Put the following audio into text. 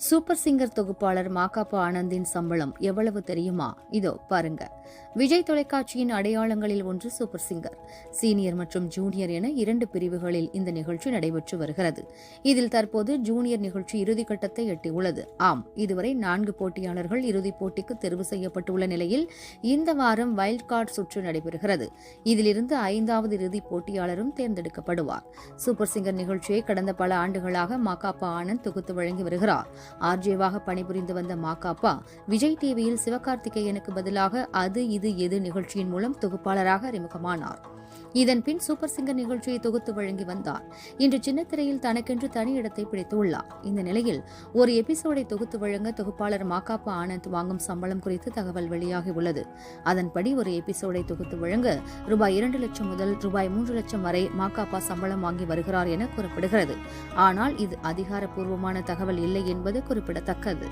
Super singer தொகுப்பாளர் மாகாப்பா ஆனந்தின் சம்பளம் எவ்வளவு தெரியுமா? இதோ பாருங்க. விஜய் தொலைக்காட்சியின் அடையாளங்களில் ஒன்று சூப்பர் சிங்கர். சீனியர் மற்றும் ஜூனியர் என இரண்டு பிரிவுகளில் இந்த நிகழ்ச்சி நடைபெற்று வருகிறது. இதில் தற்போது ஜூனியர் நிகழ்ச்சி இறுதிக்கட்டத்தை எட்டியுள்ளது. ஆம் இதுவரை நான்கு போட்டியாளர்கள் இறுதிப் போட்டிக்கு தெரிவு செய்யப்பட்டுள்ள நிலையில் இந்த வாரம் வைல்ட் கார்டு சுற்று நடைபெறுகிறது. இதிலிருந்து ஐந்தாவது இறுதிப் போட்டியாளரும் தேர்ந்தெடுக்கப்படுவார். சூப்பர் சிங்கர் நிகழ்ச்சியை கடந்த பல ஆண்டுகளாக மாகாப்பா ஆனந்த் தொகுத்து வழங்கி வருகிறார். ஆர்ஜேவாக பணிபுரிந்து வந்த மாகாப்பா விஜய் டிவியில் சிவகார்த்திகேயனுக்கு பதிலாக அது இது எது நிகழ்ச்சியின் மூலம் தொகுப்பாளராக அறிமுகமானார். இதன் பின் சூப்பர் சிங்கர் நிகழ்ச்சியை தொகுத்து வழங்கி வந்தார். இன்று சின்னத்திரையில் தனக்கென்று தனி இடத்தை பிடித்துள்ளார். இந்த நிலையில் ஒரு எபிசோடை தொகுத்து வழங்க தொகுப்பாளர் மாகாப்பா ஆனந்த் வாங்கும் சம்பளம் குறித்து தகவல் வெளியாகி உள்ளது. அதன்படி ஒரு எபிசோடை தொகுத்து வழங்க ரூபாய் இரண்டு லட்சம் முதல் ரூபாய் மூன்று லட்சம் வரை மாகாப்பா சம்பளம் வாங்கி வருகிறார் என கூறப்படுகிறது. ஆனால் இது அதிகாரப்பூர்வமான தகவல் இல்லை என்பது என்பது குறிப்பிடத்தக்கது.